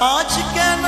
Aonde quer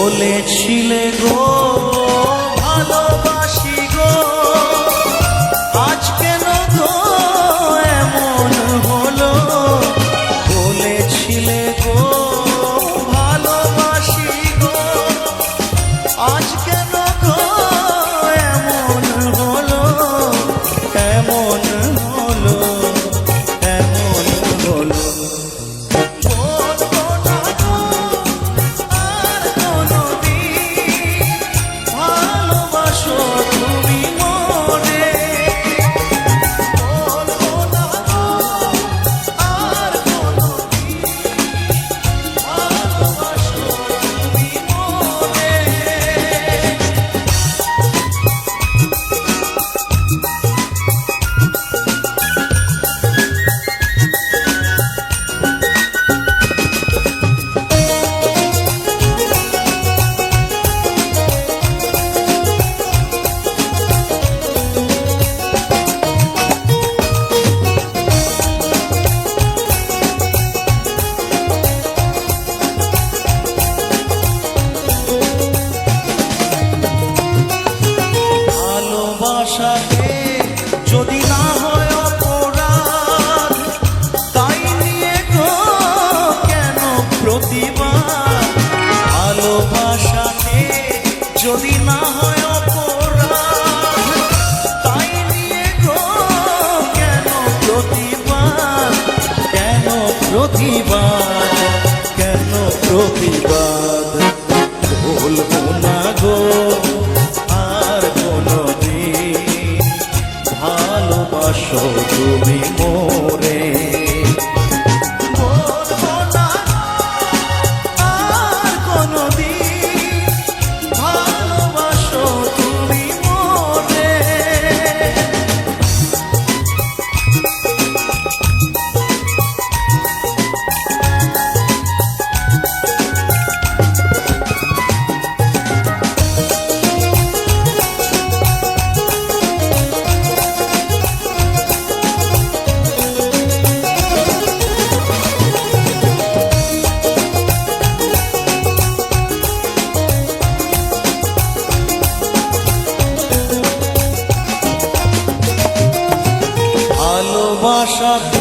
বলেছিলে গো। প্রতিবাদ। ভুলবো না গো আর কোনো দিন ভালোবাসো তুমি। up.